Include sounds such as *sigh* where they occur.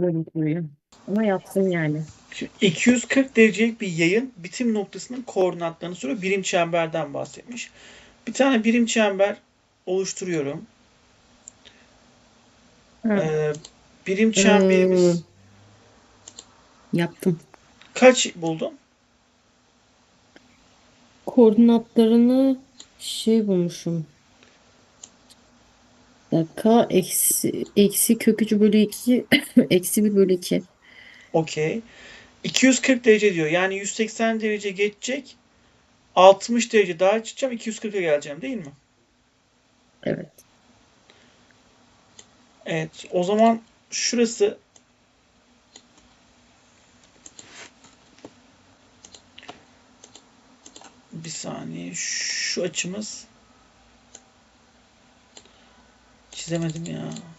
zor duruyor. Ama yaptım yani. Şimdi 240 derecelik bir yayın bitim noktasının koordinatlarını soruyor. Birim çemberden bahsetmiş. Bir tane birim çember oluşturuyorum. Ha, Ee, birim çemberimiz Hmm. yaptım. kaç buldun? Koordinatlarını şey bulmuşum. Dakika eksi, eksi kök 3 bölü 2 *laughs* eksi 1 bölü 2. Okey. 240 derece diyor. Yani 180 derece geçecek. 60 derece daha çıkacağım. 240'a geleceğim değil mi? Evet. Evet. O zaman şurası bir saniye. Şu açımız çizemedim ya.